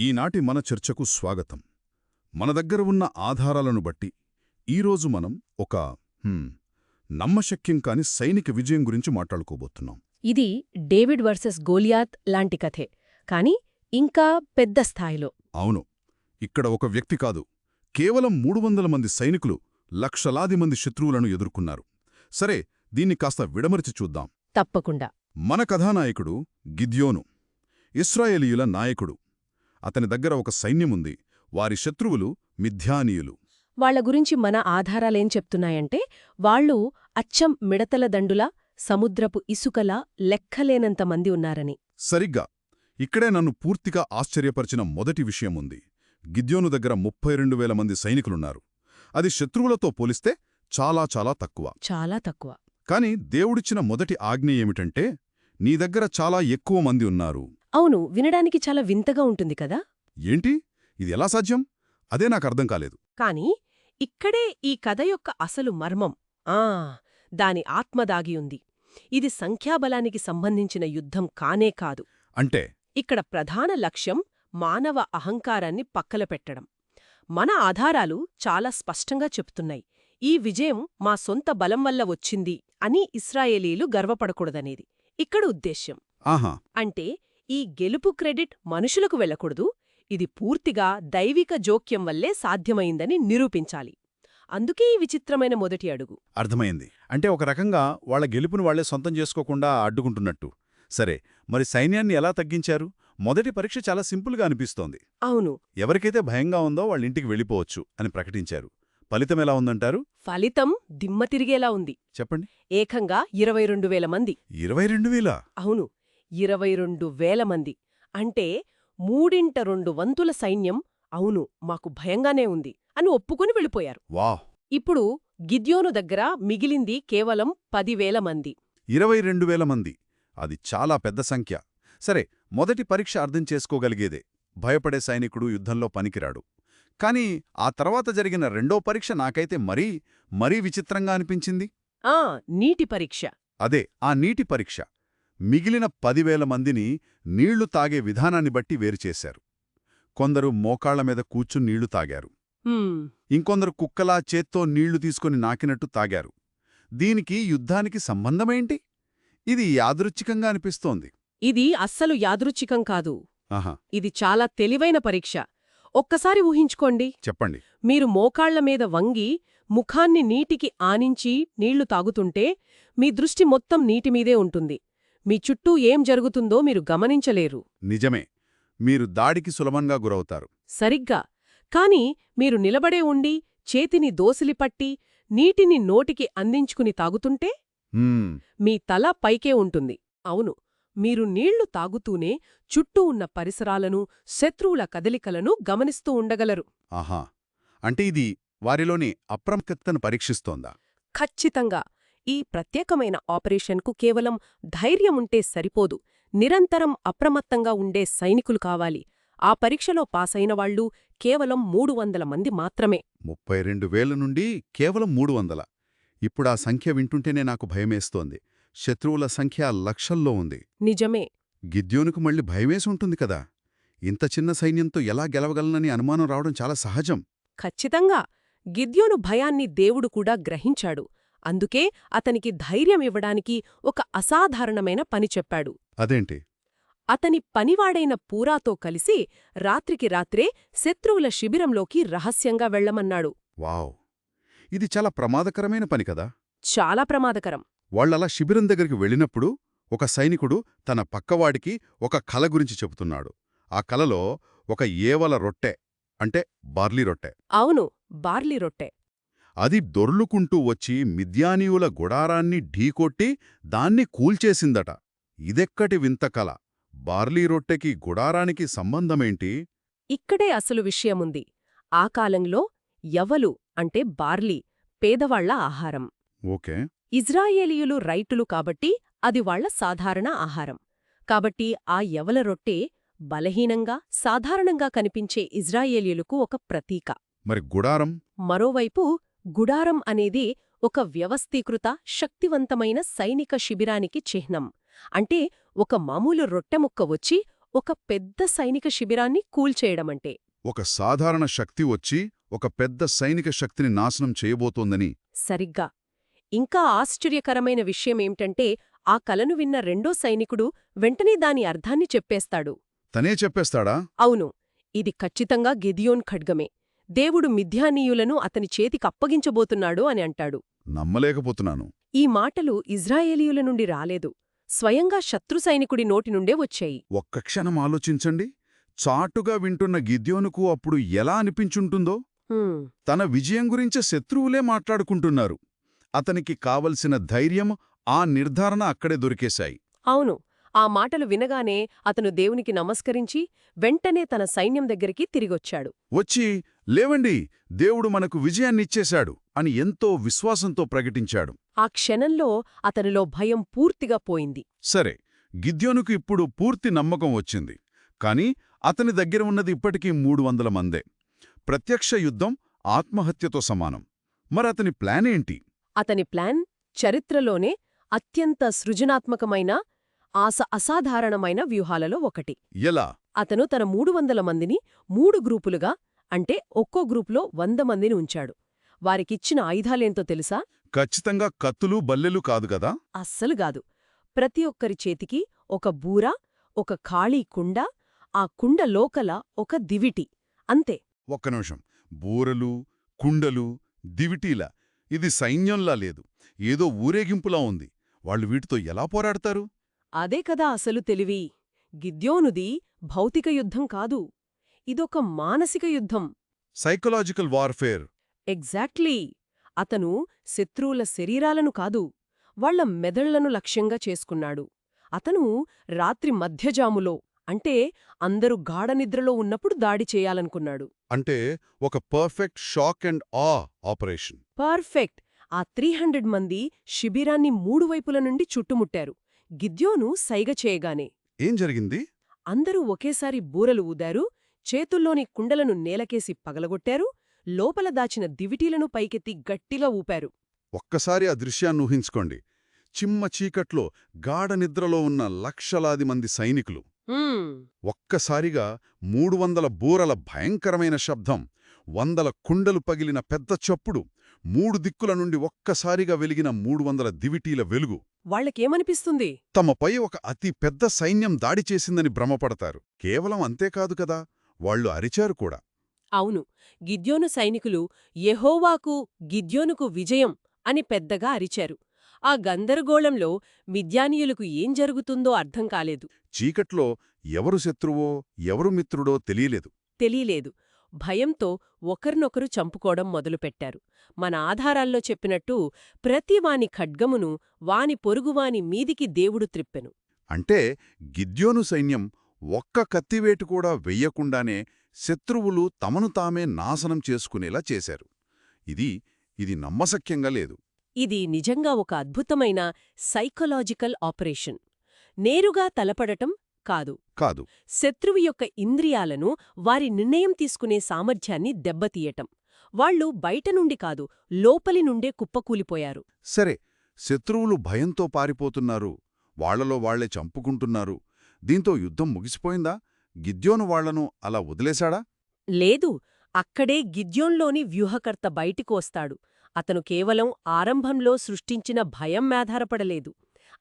ఈనాటి మన చర్చకు స్వాగతం. మన దగ్గర ఉన్న ఆధారాలను బట్టి ఈరోజు మనం ఒక నమ్మశక్యం కాని సైనిక విజయం గురించి మాట్లాడుకోబోతున్నాం. ఇది డేవిడ్ వర్సెస్ గోలియాత్ లాంటి కథే కాని ఇంకా పెద్ద స్థాయిలో. అవును. ఇక్కడ ఒక వ్యక్తి కాదు కేవలం మూడు వందల మంది సైనికులు లక్షలాది మంది శత్రువులను ఎదుర్కొన్నారు. సరే దీన్ని కాస్త విడమరిచి చూద్దాం. తప్పకుండా. మన కథానాయకుడు గిద్యోను ఇస్రాయేలీయుల నాయకుడు. అతని దగ్గర ఒక సైన్యముంది. వారి శత్రువులు మిథ్యానీయులు. వాళ్ళ గురించి మన ఆధారాలేం చెప్తున్నాయంటే వాళ్ళు అచ్చం మిడతల దండులా సముద్రపు ఇసుకలా లెక్కలేనంత మంది ఉన్నారని. సరిగ్గా. ఇక్కడే నన్ను పూర్తిగా ఆశ్చర్యపరిచిన మొదటి విషయముంది. గిద్యోను దగ్గర ముప్పై రెండు వేల మంది సైనికులున్నారు. అది శత్రువులతో పోలిస్తే చాలా చాలా తక్కువ. చాలా తక్కువ. కాని దేవుడిచ్చిన మొదటి ఆజ్ఞ ఏమిటంటే నీ దగ్గర చాలా ఎక్కువ మంది ఉన్నారు. అవును వినడానికి చాలా వింతగా ఉంటుంది కదా? ఏంటి? ఇది ఎలా సాధ్యం? అదే నాకు అర్థం కాలేదు. కాని ఇక్కడే ఈ కథ యొక్క అసలు మర్మం. ఆ దాని ఆత్మ దాగి ఉంది. ఇది సంఖ్యాబలానికి సంబంధించిన యుద్ధం కానే కాదు. అంటే? ఇక్కడ ప్రధాన లక్ష్యం మానవ అహంకారాన్ని పక్కల పెట్టడం. మన ఆధారాలు చాలా స్పష్టంగా చెప్తున్నాయి. ఈ విజయం మా సొంత బలం వల్ల వచ్చింది అని ఇస్రాయేలీలు గర్వపడకూడదనేది. ఇక్కడ ఉద్దేశ్యం. ఆహా. అంటే ఈ గెలుపు క్రెడిట్ మనుషులకు వెళ్ళకూడదు. ఇది పూర్తిగా దైవిక జోక్యం వల్లే సాధ్యమైందని నిరూపించాలి. అందుకే ఈ విచిత్రమైన మొదటి అడుగు. అర్థమైంది. అంటే ఒక రకంగా వాళ్ళ గెలుపును వాళ్ళే సొంతం చేసుకోకుండా అడ్డుకుంటున్నట్టు. సరే మరి సైన్యాన్ని ఎలా తగ్గించారు? మొదటి పరీక్ష చాలా సింపుల్గా అనిపిస్తోంది. అవును. ఎవరికైతే భయంగా ఉందో వాళ్ళ ఇంటికి వెళ్ళిపోవచ్చు అని ప్రకటించారు. ఫలితం ఎలా ఉందంటారు? ఫలితం దిమ్మ తిరిగేలా ఉంది. చెప్పండి. ఏకంగా ఇరవై రెండు వేల మంది. ఇరవై అవును. ఇరవై రెండు వేల మంది. అంటే మూడింట రెండు వంతుల సైన్యం అవును మాకు భయంగానే ఉంది అని ఒప్పుకుని వెళ్ళిపోయారు. వాహ్ ఇప్పుడు గిద్యోను దగ్గర మిగిలింది కేవలం పదివేల మంది. ఇరవై రెండు వేల మంది. అది చాలా పెద్ద సంఖ్య. సరే మొదటి పరీక్ష అర్థం చేసుకోగలిగేదే. భయపడే సైనికుడు యుద్ధంలో పనికిరాడు. కాని ఆ తర్వాత జరిగిన రెండో పరీక్ష నాకైతే మరీ మరీ విచిత్రంగా అనిపించింది. ఆ నీటి పరీక్ష. అదే ఆ నీటి పరీక్ష. మిగిలిన పదివేల మందిని నీళ్ళు తాగే విధానాన్ని బట్టి వేరుచేశారు కొందరు మోకాళ్ళ మీద కూర్చుని నీళ్ళు తాగారు. ఇంకొందరు కుక్కలా చేత్తో నీళ్ళు తీసుకొని నాకినట్టు తాగారు. దీనికి యుద్ధానికి సంబంధమేంటి? ఇది యాదృచ్ఛికంగా అనిపిస్తోంది. ఇది అస్సలు యాదృచ్ఛికం కాదు. ఆహా. ఇది చాలా తెలివైన పరీక్ష. ఒక్కసారి ఊహించుకోండి. చెప్పండి. మీరు మోకాళ్ళ మీద వంగి ముఖాన్ని నీటికి ఆనించి నీళ్ళు తాగుతుంటే మీ దృష్టి మొత్తం నీటిమీదే ఉంటుంది. మీ చుట్టూ ఏం జరుగుతుందో మీరు గమనించలేరు. నిజమే. మీరు దాడికి సులభంగా గురవుతారు. సరిగ్గా. కాని మీరు నిలబడే ఉండి చేతిని దోసిలిపట్టి నీటిని నోటికి అందించుకుని తాగుతుంటే? మీ తల పైకే ఉంటుంది. అవును. మీరు నీళ్ళు తాగుతూనే చుట్టూ ఉన్న పరిసరాలను శత్రువుల కదలికలను గమనిస్తూ ఉండగలరు. ఆహా! అంటే ఇది వారిలోని అప్రమత్తతను పరీక్షిస్తోందా? ఖచ్చితంగా. ఈ ప్రత్యేకమైన ఆపరేషన్కు కేవలం ధైర్యముంటే సరిపోదు నిరంతరం అప్రమత్తంగా ఉండే సైనికులు కావాలి. ఆ పరీక్షలో పాసైన వాళ్ళు కేవలం మూడు వందల మంది మాత్రమే. ముప్పై రెండు వేల నుండి కేవలం మూడు వందల. ఇప్పుడా సంఖ్య వింటుంటేనే నాకు భయమేస్తోంది. శత్రువుల సంఖ్య లక్షల్లో ఉంది. నిజమే. గిద్యోనుకు మళ్ళీ భయమేసి ఉంటుంది కదా. ఇంత చిన్న సైన్యంతో ఎలా గెలవగలనని అనుమానం రావడం చాలా సహజం. ఖచ్చితంగా. గిద్యోను భయాన్ని దేవుడు కూడా గ్రహించాడు. అందుకే అతనికి ధైర్యమివ్వడానికి ఒక అసాధారణమైన పని చెప్పాడు. అదేంటి? అతని పనివాడైన పూరాతో కలిసి రాత్రికి రాత్రే శత్రువుల శిబిరంలోకి రహస్యంగా వెళ్ళమన్నాడు వావ్! ఇది చాలా ప్రమాదకరమైన పని కదా? చాలా ప్రమాదకరం. వాళ్ళలా శిబిరం దగ్గరికి వెళ్ళినప్పుడు ఒక సైనికుడు తన పక్కవాడికి ఒక కల గురించి చెబుతున్నాడు. ఆ కలలో ఒక ఏవల రొట్టె అంటే బార్లీ రొట్టె. అవును బార్లీ రొట్టె. అది దొర్లుకుంటూ వచ్చి మిద్యానీయుల గుడారాన్ని ఢీకొట్టి దాన్ని కూల్చేసిందట. ఇదెక్కటి వింత కల బార్లీ రొట్టెకి గుడారానికి సంబంధమేంటి? ఇక్కడే అసలు విషయముంది. ఆ కాలంలో యవలు అంటే బార్లీ పేదవాళ్ళ ఆహారం. ఓకే. ఇజ్రాయేలీయులు రైతులు కాబట్టి అది వాళ్ళ సాధారణ ఆహారం. కాబట్టి ఆ యవల రొట్టె బలహీనంగా సాధారణంగా కనిపించే ఇజ్రాయేలీయులకు ఒక ప్రతీక. మరి గుడారం? మరోవైపు గుడారం అనేది ఒక వ్యవస్థీకృత శక్తివంతమైన సైనిక శిబిరానికి చిహ్నం. అంటే ఒక మామూలు రొట్టెముక్క వచ్చి ఒక పెద్ద సైనిక శిబిరాన్ని కూల్చేయడమంటే. ఒక సాధారణ శక్తి వచ్చి ఒక పెద్ద సైనిక శక్తిని నాశనం చేయబోతోందని. సరిగ్గా. ఇంకా ఆశ్చర్యకరమైన విషయమేమిటంటే ఆ కలను విన్న రెండో సైనికుడు వెంటనే దాని అర్థాన్ని చెప్పేస్తాడు. తనే చెప్పేస్తాడా? అవును. ఇది ఖచ్చితంగా గిదియోన్ ఖడ్గమే. దేవుడు మిథ్యానీయులను అతని చేతికప్పగించబోతున్నాడు అని అంటాడు. నమ్మలేకపోతున్నాను. ఈ మాటలు ఇజ్రాయేలీయుల నుండి రాలేదు. స్వయంగా శత్రు సైనికుడి నోటి నుండే వచ్చాయి. ఒక్క క్షణం ఆలోచించండి. చాటుగా వింటున్న గిద్యోనుకు అప్పుడు ఎలా అనిపించుంటుందో? తన విజయం గురించి శత్రువులే మాట్లాడుకుంటున్నారు. అతనికి కావలసిన ధైర్యం ఆ నిర్ధారణ అక్కడే దొరికేశాయి. అవును. ఆ మాటలు వినగానే అతను దేవునికి నమస్కరించి వెంటనే తన సైన్యం దగ్గరికి తిరిగొచ్చాడు. వచ్చి లేవండి దేవుడు మనకు విజయాన్నిచ్చేశాడు అని ఎంతో విశ్వాసంతో ప్రకటించాడు. ఆ క్షణంలో అతనిలో భయం పూర్తిగా పోయింది. సరే గిద్యోనుకు ఇప్పుడు పూర్తి నమ్మకం వచ్చింది. కాని అతని దగ్గర ఉన్నది ఇప్పటికీ మూడు వందల మందే. ప్రత్యక్ష యుద్ధం ఆత్మహత్యతో సమానం. మరతని ప్లానేంటి అతని ప్లాన్ చరిత్రలోనే అత్యంత సృజనాత్మకమైన ఆస అసాధారణమైన వ్యూహాలలో ఒకటి. ఎలా? అతను తన మూడు వందల మందిని మూడు గ్రూపులుగా అంటే ఒక్కో గ్రూపులో వంద మందిని ఉంచాడు. వారికిచ్చిన ఆయుధాలేంతో తెలుసా? ఖచ్చితంగా కత్తులు బల్లెలు కాదు గదా అస్సలు గాదు ప్రతి ఒక్కరి చేతికి ఒక బూర ఒక ఖాళీ కుండ ఆ కుండ లోకల ఒక దివిటి. అంతే. ఒక్క నిమిషం. బూరలు కుండలు దివిటీల. ఇది సైన్యంలా లేదు. ఏదో ఊరేగింపులా ఉంది. వాళ్ళు వీటితో ఎలా పోరాడతారు? అదే కదా అసలు తెలివి. గిద్యోనుది భౌతిక యుద్ధం కాదు. ఇదొక మానసిక యుద్ధం. Psychological warfare exactly. అతను శత్రువుల శరీరాలను కాదు వాళ్ళ మెదళ్ళను లక్ష్యంగా చేసుకున్నాడు. అతను రాత్రి మధ్యజాములో అంటే అందరూ గాఢనిద్రలో ఉన్నప్పుడు దాడి చేయాలనుకున్నాడు. అంటే ఒక పర్ఫెక్ట్ షాక్ అండ్ ఆ ఆపరేషన్ పర్ఫెక్ట్. ఆ త్రీ హండ్రెడ్ మంది శిబిరాన్ని మూడు వైపుల నుండి చుట్టుముట్టారు. గిద్యోను సైగ చేయగానే ఏం జరిగింది? అందరూ ఒకేసారి బూరలు ఊదారు చేతుల్లోని కుండలను నేలకేసి పగలగొట్టారు లోపల దాచిన దివిటీలను పైకెత్తి గట్టిగా ఊపారు. ఒక్కసారి ఆ దృశ్యాన్ని ఊహించుకోండి. చిమ్మ చీకట్లో గాఢ నిద్రలో ఉన్న లక్షలాది మంది సైనికులు. ఒక్కసారిగా మూడు వందల బూరల భయంకరమైన శబ్దం వందల కుండలు పగిలిన పెద్ద చప్పుడు మూడు దిక్కుల నుండి ఒక్కసారిగా వెలిగిన మూడు వందల దివిటీల వెలుగు. వాళ్ళకేమనిపిస్తుంది? తమపై ఒక అతి పెద్ద సైన్యం దాడి చేసిందని భ్రమపడతారు. కేవలం అంతేకాదు కదా వాళ్ళు అరిచారు కూడా. అవును గిద్యోను సైనికులు యెహోవాకు గిద్యోనుకు విజయం అని పెద్దగా అరిచారు. ఆ గందరగోళంలో మిద్యానీయులకు ఏం జరుగుతుందో అర్థం కాలేదు. చీకట్లో ఎవరు శత్రువో ఎవరు మిత్రుడో తెలియలేదు. తెలియలేదు. భయంతో ఒకరినొకరు చంపుకోవడం మొదలుపెట్టారు. మన ఆధారాల్లో చెప్పినట్టు ప్రతి వాని ఖడ్గమును వాని పొరుగువాని మీదికి దేవుడు త్రిప్పెను. అంటే గిద్యోను సైన్యం ఒక్క కత్తివేటు కూడా వెయ్యకుండానే శత్రువులు తమను తామే నాశనం చేసుకునేలా చేశారు. ఇది ఇది నమ్మశక్యంగా లేదు. ఇది నిజంగా ఒక అద్భుతమైన సైకలాజికల్ ఆపరేషన్. నేరుగా తలపడటం కాదు. కాదు. శత్రువు యొక్క ఇంద్రియాలను వారి నిర్ణయం తీసుకునే సామర్థ్యాన్ని దెబ్బతీయటం. వాళ్ళు బయట నుండి కాదు లోపలి నుండే కుప్పకూలిపోయారు. సరే శత్రువులు భయంతో పారిపోతున్నారు. వాళ్ళలో వాళ్ళే చంపుకుంటున్నారు. దీంతో యుద్ధం ముగిసిపోయిందా? గిద్యోను వాళ్ళను అలా వదిలేశాడా? లేదు అక్కడే గిద్యోన్లోని వ్యూహకర్త బయటికి వస్తాడు. అతను కేవలం ఆరంభంలో సృష్టించిన భయం ఆధారపడలేదు.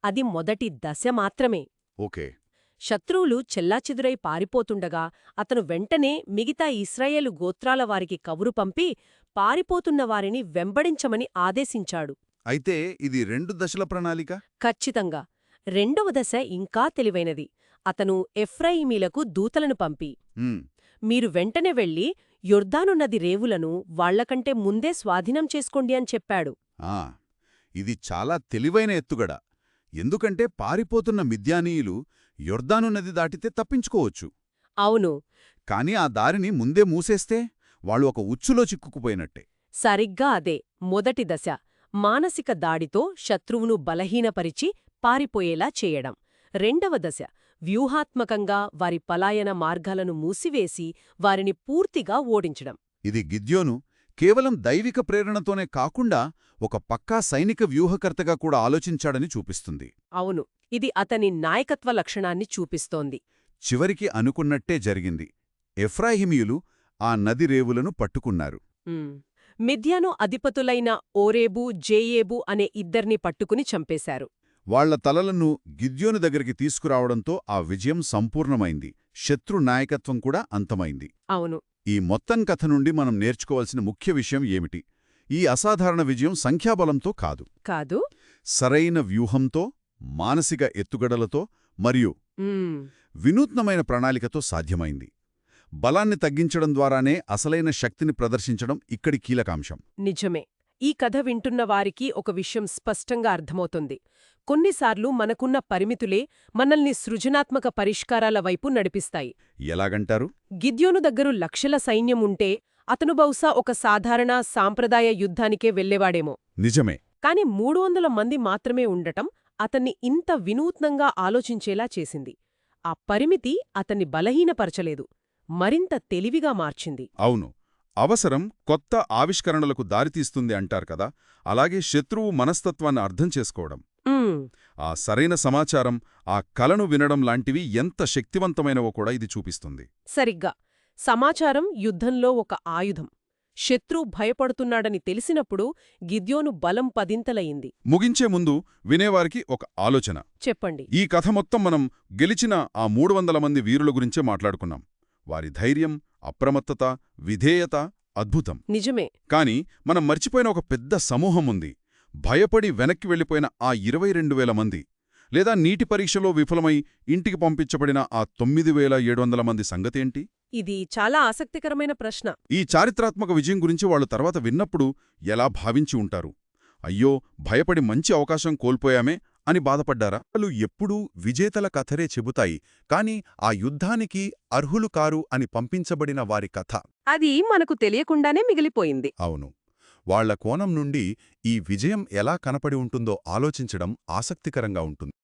అది మొదటి దశ మాత్రమే. ఓకే. శత్రువులు చెల్లాచెదురై పారిపోతుండగా అతను వెంటనే మిగతా ఇస్రాయేలు గోత్రాల వారికి కబురు పంపి పారిపోతున్న వారిని వెంబడించమని ఆదేశించాడు. అయితే ఇది రెండు దశల ప్రణాళిక? ఖచ్చితంగా. రెండవ దశ ఇంకా తెలివైనది. అతను ఎఫ్రాయిమీలకు దూతలను పంపి మీరు వెంటనే వెళ్ళి యొర్దాను నది రేవులను వాళ్ళకంటే ముందే స్వాధీనం చేసుకోండి అని చెప్పాడు. ఆ ఇది చాలా తెలివైన ఎత్తుగడ. ఎందుకంటే పారిపోతున్న మిద్యానీయులు యొర్దాను నది దాటితే తప్పించుకోవచ్చు. అవును. కాని ఆ దారిని ముందే మూసేస్తే వాళ్ళు ఒక ఉచ్చులో చిక్కుకుపోయినట్టే. సరిగ్గా అదే. మొదటి దశ. మానసిక దాడితో శత్రువును బలహీనపరిచి పారిపోయేలా చేయడం. రెండవ దశ. వ్యూహాత్మకంగా వారి పలాయన మార్గాలను మూసివేసి వారిని పూర్తిగా ఓడించడం. ఇది గిద్యోను కేవలం దైవిక ప్రేరణతోనే కాకుండా ఒక పక్కా సైనిక వ్యూహకర్తగా కూడా ఆలోచించాడని చూపిస్తుంది. అవును ఇది అతని నాయకత్వ లక్షణాన్ని చూపిస్తోంది. చివరికి అనుకున్నట్టే జరిగింది. ఎఫ్రాయిమీయులు ఆ నది రేవులను పట్టుకున్నారు. మిథ్యాను అధిపతులైన ఓరేబు జేయేబు అనే ఇద్దర్ని పట్టుకుని చంపేశారు. వాళ్ళ తలలను గిద్యోను దగ్గరికి తీసుకురావడంతో ఆ విజయం సంపూర్ణమైంది. శత్రు నాయకత్వం కూడా అంతమైంది. అవును. ఈ మొత్తం కథ నుండి మనం నేర్చుకోవాల్సిన ముఖ్య విషయం ఏమిటి? ఈ అసాధారణ విజయం సంఖ్యాబలంతో కాదు. కాదు? సరైన వ్యూహంతో మానసిక ఎత్తుగడలతో మరియు. వినూత్నమైన ప్రణాళికతో సాధ్యమైంది. బలాన్ని తగ్గించడం ద్వారానే అసలైన శక్తిని ప్రదర్శించడం ఇక్కడి కీలకాంశం. నిజమే. ఈ కథ వింటున్న వారికి ఒక విషయం స్పష్టంగా అర్థమవుతుంది. కొన్నిసార్లు మనకున్న పరిమితులే మనల్ని సృజనాత్మక పరిష్కారాల వైపు నడిపిస్తాయి. ఎలాగంటారు? గిద్యోను దగ్గరు లక్షల సైన్యం ఉంటే అతను బహుశా ఒక సాధారణ సాంప్రదాయ యుద్ధానికే వెళ్ళేవాడేమో నిజమే. కాని మూడు వందల మంది మాత్రమే ఉండటం అతన్ని ఇంత వినూత్నంగా ఆలోచించేలా చేసింది. ఆ పరిమితి అతన్ని బలహీనపరచలేదు. మరింత తెలివిగా మార్చింది. అవును. అవసరం కొత్త ఆవిష్కరణలకు దారితీస్తుంది అంటారు కదా. అలాగే శత్రువు మనస్తత్వాన్ని అర్థం చేసుకోవడం. ఆ సరైన సమాచారం ఆ కలను వినడం లాంటివి ఎంత శక్తివంతమైనవో కూడా ఇది చూపిస్తుంది. సరిగ్గా. సమాచారం యుద్ధంలో ఒక ఆయుధం. శత్రు భయపడుతున్నాడని తెలిసినప్పుడు గిద్యోను బలం పదింతలయింది. ముగించే ముందు వినేవారికి ఒక ఆలోచన. చెప్పండి. ఈ కథ మొత్తం మనం గెలిచిన ఆ మూడు వందల మంది వీరుల గురించే మాట్లాడుకున్నాం. వారి ధైర్యం అప్రమత్తత విధేయత అద్భుతం. నిజమే. కాని మనం మర్చిపోయిన ఒక పెద్ద సమూహం ఉంది. భయపడి వెనక్కి వెళ్ళిపోయిన ఆ ఇరవై రెండు వేల మంది లేదా నీటి పరీక్షలో విఫలమై ఇంటికి పంపించబడిన ఆ తొమ్మిది వేల ఏడు వందల మంది సంగతేంటి ఇది చాలా ఆసక్తికరమైన ప్రశ్న. ఈ చారిత్రాత్మక విజయం గురించి వాళ్ళు తర్వాత విన్నప్పుడు ఎలా భావించి ఉంటారు? అయ్యో భయపడి మంచి అవకాశం కోల్పోయామే అని బాధపడ్డారా? వాళ్ళు ఎప్పుడూ విజేతల కథరే చెబుతాయి కాని ఆ యుద్ధానికి అర్హులు కారు అని పంపించబడిన వారి కథ. అది మనకు తెలియకుండానే మిగిలిపోయింది. అవును. వాళ్ళ కోణం నుండి ఈ విజయం ఎలా కనపడి ఉంటుందో ఆలోచించడం ఆసక్తికరంగా ఉంటుంది.